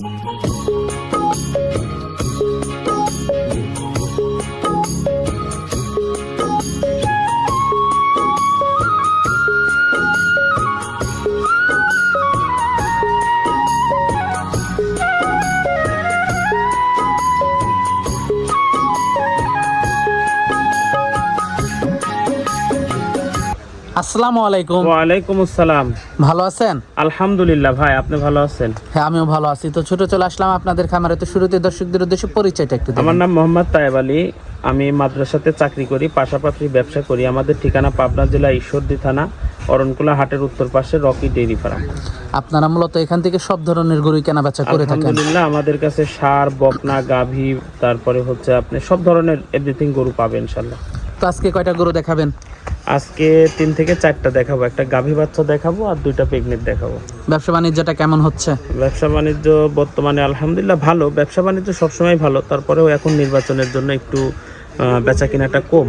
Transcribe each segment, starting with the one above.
Música আসসালামু আলাইকুম। ওয়ালাইকুম আসসালাম। ভালো আছেন? আলহামদুলিল্লাহ ভাই আপনি ভালো আছেন? হ্যাঁ আমিও ভালো আছি। তো ছোট চলে আসলাম আপনাদের খামারে। তো শুরুতে দর্শকদের উদ্দেশ্যে পরিচয়টা একটু আমার নাম মোহাম্মদ তায়েব আলী। আমি মাদ্রাসাতে চাকরি করি পাশাপাশি ব্যবসা করি। আমাদের ঠিকানা পাবনা জেলা ঈশ্বরদী থানা অরণকুলা হাটের উত্তর পাশে রকি ডেইরি ফার্ম। আপনারা মূলত এখান থেকে সব ধরনের গরু কেনা বেচা করে থাকেন। আলহামদুলিল্লাহ আমাদের কাছে সার বকনা গাভী তারপরে হচ্ছে আপনি সব ধরনের এভরিথিং গরু পাবেন ইনশাল্লাহ তো আজকে কয়টা গরু দেখাবেন? আজকে তিন থেকে চারটা দেখাবো। একটা গাভী বাচ্চা দেখাবো আর দুইটা প্রেগনেন্ট দেখাবো। ব্যবসা বাণিজ্যটা কেমন হচ্ছে? ব্যবসা বাণিজ্য বর্তমানে আলহামদুলিল্লাহ ভালো। ব্যবসা বাণিজ্য সবসময় ভালো। তারপরেও এখন নির্বাচনের জন্য একটু বেচা কেনাটা কম।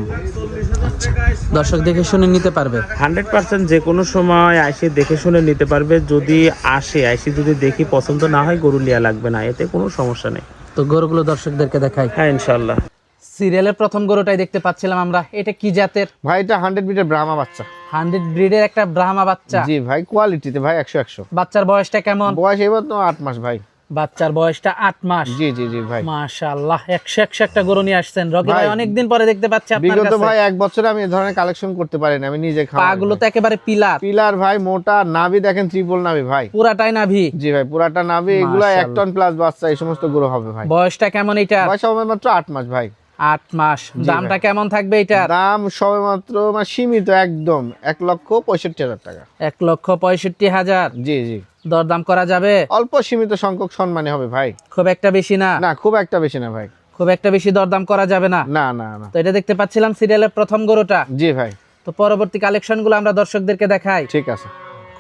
দর্শক দেখে শুনে নিতে পারবে। হান্ড্রেড পার্সেন্ট যে কোনো সময় আইসে দেখে শুনে নিতে পারবে। যদি আসে আইসি যদি দেখি পছন্দ না হয় গরু নেওয়া লাগবে না। এতে কোনো সমস্যা নেই। তো গরুগুলো দর্শকদেরকে দেখাই। হ্যাঁ ইনশাল্লাহ সিরিয়ালের প্রথম গরুটাই দেখতে পাচ্ছিলাম আমরা। এটা কি জাতের? ভাই এটা হান্ড্রেড ব্রিডের ব্রাহ্মা বাচ্চা। হান্ড্রেড ব্রিডের একটা ব্রাহ্মা বাচ্চা। জি ভাই কোয়ালিটিতে ভাই একশো একশো। বাচ্চার বয়সটা কেমন? বয়স এবার তো আট মাস ভাই। বাচ্চার বয়সটা আট মাস। জি জি জি ভাই। মাশাআল্লাহ একশো একশো একটা গরু নিয়ে আসছেন। রকি ভাই অনেকদিন পরে দেখতে পাচ্ছি আপনার বিগত ভাই এক বছরে আমি এ ধরনের কালেকশন করতে পারিনি আমি নিজে খাওয়া গুলো তো একেবারে পিলার। পিলার ভাই মোটা নাভি দেখেন ত্রিপল নাভি ভাই। পুরাটাই নাভি। জি ভাই পুরাটা নাভি এগুলা এক টন প্লাস বাচ্চা এই সমস্ত গরু হবে ভাই। বয়সটা কেমন এটা বয়স মাত্র আট মাস ভাই। আট মাস। দামটা কেমন থাকবে এটা দাম সবে মাত্র মানে সীমিত একদম। এক লক্ষ পঁয়ষট্টি হাজার টাকা। এক লক্ষ পঁয়ষট্টি হাজার। জি জি। দরদাম করা যাবে? অল্প সীমিত সংখ্যক সম্মানী হবে ভাই। খুব একটা বেশি না? না খুব একটা বেশি না ভাই। খুব একটা বেশি দরদাম করা যাবে না? না না না। তো এটা দেখতে পাচ্ছিলাম সিরিয়ালের প্রথম গরুটা। জি ভাই। তো পরবর্তী কালেকশনগুলো আমরা দর্শকদেরকে দেখাই। ঠিক আছে।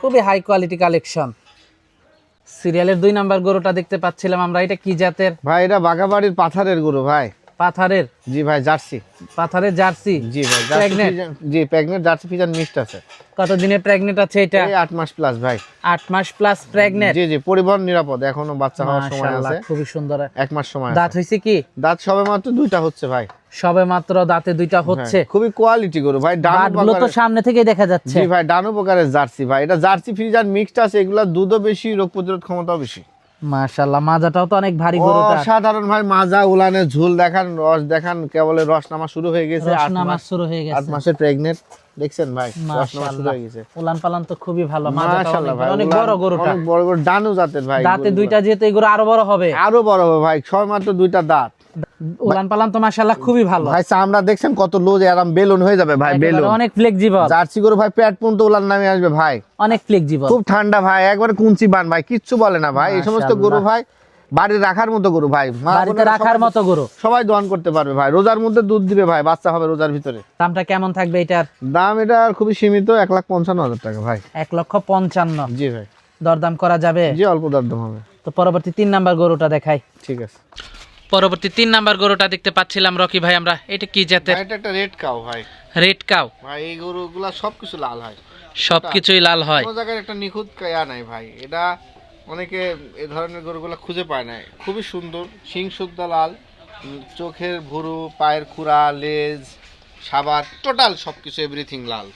খুবই হাই কোয়ালিটি কালেকশন। সিরিয়ালের দুই নাম্বার গরুটা দেখতে পাচ্ছিলাম আমরা। এটা কি জাতের? ভাই এটা বাগাবাড়ির পাথারের গরু ভাই। পাথারের জি ভাই জার্সি। পাথারের জার্সি। জি ভাই? ফিজান- জি প্রেগনেন্ট জার্সি ফিজান মিক্সড আছে। কত দিনের প্রেগনেন্ট আছে এটা? এই আট মাস প্লাস ভাই। আট মাস প্লাস প্রেগনেন্ট জি জি পরিবহন নিরাপদ এখনও বাচ্চা হওয়ার সময় মাশাআল্লাহ আছে। খুবই সুন্দর। এক মাস সময় দাঁত হইছে কি? দাঁত সবে মাত্র দুইটা হচ্ছে ভাই। সবে মাত্র দাঁতে দুইটা হচ্ছে। খুবই কোয়ালিটি গরু। ভাই ডানো বাটগুলো তো সামনে থেকেই দেখা যাচ্ছে। জি ভাই ডানো প্রকারের জার্সি। ভাই এটা জার্সি ফ্রিজার মিক্সড আছে এগুলা দুধও বেশি রোগ প্রতিরোধ ক্ষমতাও বেশি। মাশাআল্লাহ মাজাটাও তো অনেক ভারী গরুটা। অসাধারণ ভাই মাজা উলানে ঝুল দেখান রস দেখান কেবলে রস নামা শুরু হয়ে গেছে আট নামা মাস শুরু হয়ে গেছে। মাসের প্রেগনেন্ট দেখছেন ভাই? রস নামা শুরু হয়ে গেছে। উলান পালান তো খুবই ভালো ভাই অনেক বড় গরুটা। অনেক বড় গরু ডানু জাতের ভাই দাঁতে দুইটা যেতে এগুলো আরও বড় হবে। আরও বড় হবে ভাই ছয় মাত্র দুইটা দাঁত। উলান পালান তো মাশাআল্লাহ খুবই ভালো। ভাই চামড়া দেখছেন কত লুজ আরাম বেলুন হয়ে যাবে ভাই বেলুন। অনেক ফ্লেক্সিবল জার্সি গরু ভাই পেট পর্যন্ত উলার নামে আসবে ভাই। অনেক ফ্লেক্সিবল খুব ঠান্ডা ভাই একবারে কুঞ্চি বান ভাই কিচ্ছু বলে না ভাই। এই সমস্ত গরু ভাই বাড়ির রাখার মতো গরু ভাই। বাড়িতে রাখার মতো গরু। সবাই দোয়ান করতে পারবে ভাই। রোজার মধ্যে দুধ দিবে ভাই বাচ্চা হবে রোজার ভিতরে। দামটা কেমন থাকবে এটার? দাম এটা খুবই সীমিত এক লাখ পঞ্চান্ন হাজার টাকা ভাই। এক লক্ষ পঞ্চান্ন। জি ভাই। দরদাম করা যাবে? জি অল্প দরদাম হবে। তো পরবর্তী তিন নাম্বার গরুটা দেখাই। ঠিক আছে। পরবর্তী তিন নাম্বার গরুটা দেখতে পাচ্ছিলাম রকি ভাই আমরা। এটা কি জাতের? এটা একটা রেড কাউ ভাই। Red cow. ভাই এই গরুগুলা সবকিছু লাল হয়। সবকিছুই লাল হয়। কোনো জায়গায় একটা নিখুঁত কায়া নাই ভাই। এটা অনেকে এ ধরনের গরুগুলা খুঁজে পায় না খুবই সুন্দর শিং শুদ্ধ লাল চোখের ভুরু পায়ের খুরা লেজ সাবার টোটাল সবকিছু এভরিথিং লাল।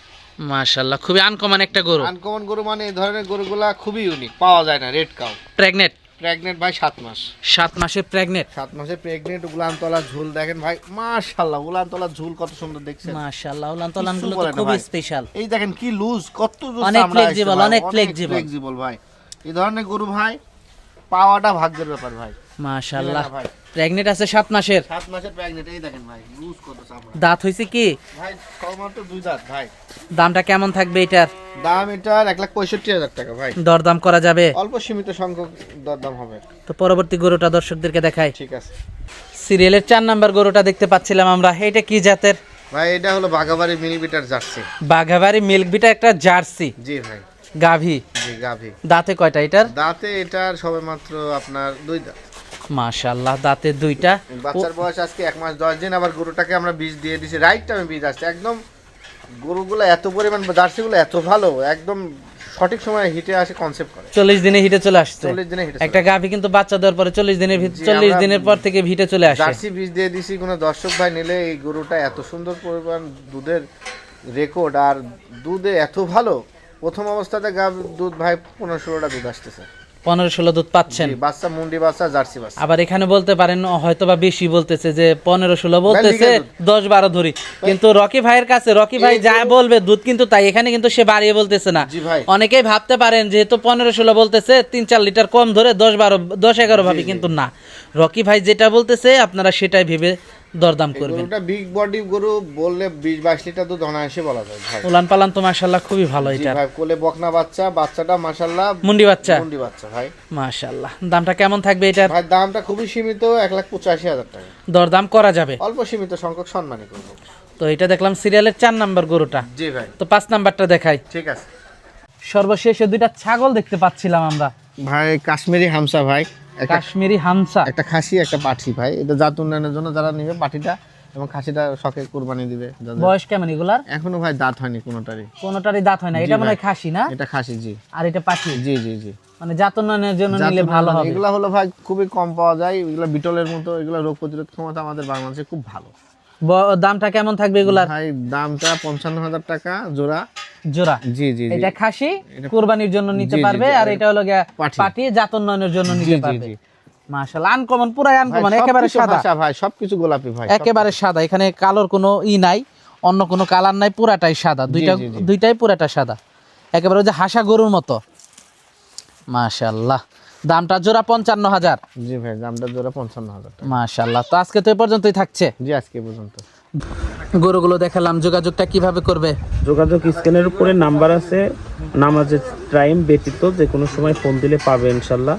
মাশাআল্লাহ খুবই আনকমন একটা গরু। আনকমন গরু মানে এই ধরনের গরুগুলা খুবই ইউনিক পাওয়া যায় না রেড কাউ। প্রেগনেন্ট? প্রেগনেন্ট ভাই সাত মাস। সাত মাসের প্রেগনেন্ট সাত মাসে প্রেগনেন্ট উলানতলা ঝুল দেখেন ভাই মাশাল্লাহ উলানতলা ঝুল কত সুন্দর দেখছেন। মাশাআল্লাহ উলানতলা গুলো তো খুবই স্পেশাল এই দেখেন কি লুজ কত লুজ অনেক ফ্লেক্সিবল অনেক ফ্লেক্সিবল ভাই। এই ধরনের গরু ভাই পাওয়াটা ভাগ্যের ব্যাপার ভাই। মাশাআল্লাহ। ভাই। প্রেগনেন্ট আছে সাত মাসের। সাত মাসের প্রেগনেন্ট এই দেখেন ভাই লুজ কত চামড়া দাঁত হয়েছে কি? ভাই দুই দাঁত ভাই। দামটা কেমন থাকবে এটার? দাম এটার এক লাখ পঁয়ষট্টি হাজার টাকা ভাই। দরদাম করা যাবে? অল্প সীমিত সংখ্যক দরদাম হবে। তো পরবর্তী গরুটা দর্শকদেরকে দেখাই। ঠিক আছে। সিরিয়ালের চার নাম্বার গরুটা দেখতে পাচ্ছিলাম আমরা। এটা কি জাতের? ভাই এটা হলো বাঘাবাড়ি মিলিমিটার জার্সি। বাঘাবাড়ি মিল্ক বিটা একটা জার্সি। জি ভাই। গাভী। জি গাভি। দাঁতে কয়টা এটার? দাঁতে এটার সবেমাত্র আপনার দুই দাঁত। মাশাআল্লাহ দাঁতে দুইটা। বাচ্চার বয়স আজকে এক মাস দশ দিন আবার গরুটাকে আমরা বীজ দিয়ে দিছি। রাইট টাইমে বীজ আসছে। একদম গরুগুলো এত পরিমাণ জার্সিগুলো এত ভালো একদম সঠিক সময়ে হিটে আসে কনসেপ্ট করে। চল্লিশ দিনে হিটে চলে আসছে। চল্লিশ দিনে হিটে একটা গাভী কিন্তু বাচ্চা দেওয়ার পরে চল্লিশ দিনের ভিতর জি, চল্লিশ আমরা দিনের পর থেকে ভিটে চলে আসে। জার্সি বীজ দিয়ে দিছি কোনো দর্শক ভাই নিলে এই গরুটা এত সুন্দর পরিমাণ দুধের রেকর্ড আর দুধে এত ভালো প্রথম অবস্থাতে গাভ দুধ ভাই পনেরো ষোলোটা দুধ আসতেছে। পনেরো ষোলো দুধ পাচ্ছেন। বাচ্চা মুন্ডি বাচ্চা জার্সি বাচ্চা। আবার এখানে বলতে পারেন হয়তো বা বেশি বলতেছে যে পনেরো ষোলো বলতেছে দশ বারো ধরি। কিন্তু রকি ভাইয়ের কাছে রকি ভাই যা বলবে দুধ কিন্তু তাই এখানে কিন্তু সে বাড়িয়ে বলতেছে না। অনেকেই ভাবতে পারেন যেহেতু পনেরো ষোলো বলতেছে তিন চার লিটার কম ধরে দশ বারো দশ এগারো ভাবি কিন্তু না। রকি ভাই যেটা বলতেছে আপনারা সেটাই ভেবে দরদাম করবেন। গরুটা বিগ বডি গরু বললে বিশ বাইশ লিটার দুধ অনায়াসে বলা যায় উলান পালান তো মাসাল্লাহ খুবই ভালো এটা। ভাই কোলে বকনা বাচ্চা বাচ্চাটা মাশাল্লাহ মুন্ডি বাচ্চা। মুন্ডি বাচ্চা ভাই। মাশাল্লাহ দামটা কেমন থাকবে এটার? ভাই দামটা খুবই সীমিত এক লাখ পঁচাশি হাজার টাকা। দরদাম করা যাবে। অল্প সীমিত সংখ্যক সম্মানী করব। তো এটা দেখলাম সিরিয়ালের চার নাম্বার গরুটা। জি ভাই। তো পাঁচ নাম্বারটা দেখাই। ঠিক আছে। সর্বশেষে দুইটা ছাগল দেখতে পাচ্ছিলাম আমরা। ভাই কাশ্মীরি হামসা ভাই। কাশ্মীরি হামসা একটা খাসি একটা পাঠি ভাই। এটা জাত উন্নয়নের জন্য যারা নিবে পাঠিটা এবং খাসিটা শখে কুরবানি দিবে। বয়স কেমন এগুলার? এখনও ভাই দাঁত হয়নি কোনোটারই। কোনোটারই দাঁত হয় না। এটা মনে হয় খাসি না? এটা খাসি জি। আর এটা পাখি জি জি জি। মানে জাত উন্নয়নের জন্য নিলে ভালো হবে। এগুলা হলো ভাই খুবই কম পাওয়া যায়। এগুলা বিটলের মতো এগুলা রোগ প্রতিরোধ ক্ষমতা আমাদের বাংলাদেশে খুব ভালো। দামটা কেমন থাকবে এগুলার? ভাই দামটা পঞ্চান্ন হাজার টাকা জোড়া। জোড়া? জি জি এটা খাসি কুরবানির জন্য নিতে পারবে আর এটা হলো। পাটি জাতোন্নয়নের জন্য নিতে পারবে। মাশাআল্লাহ আনকমন পুরাই আনকমন একেবারে সাদা। ভাই সবকিছু গোলাপি ভাই একেবারে সাদা এখানে কালোর কোনো ই নাই অন্য কোনো কালার নাই পুরাটাই সাদা দুইটা। দুইটাই পুরাটা সাদা। একেবারে ওই যে হাসা গরুর মতো। মাশাআল্লাহ। দামটা জোড়া পঞ্চান্ন হাজার জি ভাই দামটা জোড়া পঞ্চান্ন হাজার মাশাল্লাহ মাশাআল্লাহ তো আজকে তো এ পর্যন্তই থাকছে? জি আজকে পর্যন্ত। গরুগুলো দেখালাম যোগাযোগটা কীভাবে করবে? যোগাযোগ স্ক্যানের উপরে নাম্বার আছে নামাজের টাইম ব্যতীত যে কোনো সময় ফোন দিলে পাবে ইনশাল্লাহ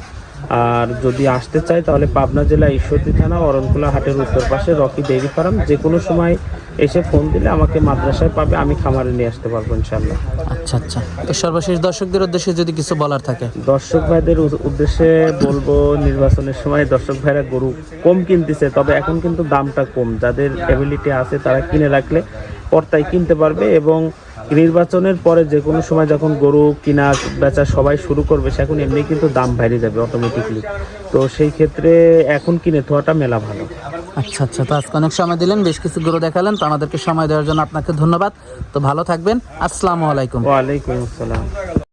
আর যদি আসতে চায় তাহলে পাবনা জেলা ঈশ্বরদী থানা অরণকুলা হাটের উত্তর পাশে রকি ডেইরি ফার্ম। যে কোনো সময় এসে ফোন দিলে আমাকে মাদ্রাসায় পাবে আমি খামারে নিয়ে আসতে পারব ইনশাল্লাহ আচ্ছা আচ্ছা। তো সর্বশেষ দর্শকদের উদ্দেশ্যে যদি কিছু বলার থাকে। দর্শক ভাইদের উদ্দেশ্যে বলব নির্বাচনের সময় দর্শক ভাইরা গরু কম কিনতেছে তবে এখন কিন্তু দামটা কম। যাদের এবিলিটি আছে তারা কিনে রাখলে পর্তায় কিনতে পারবে এবং নির্বাচনের পরে যে কোনো সময় যখন গরু কিনা বেচা সবাই শুরু করবে সে এখন এমনি কিন্তু দাম বাইরে যাবে অটোমেটিকলি তো সেই ক্ষেত্রে এখন কিনে থোয়াটা মেলা ভালো। আচ্ছা আচ্ছা তো আজকে অনেক সময় দিলেন বেশ কিছু গরু দেখালেন তো আমাদেরকে সময় দেওয়ার জন্য আপনাকে ধন্যবাদ। তো ভালো থাকবেন আসসালামু আলাইকুম। ওয়ালাইকুম আসসালাম।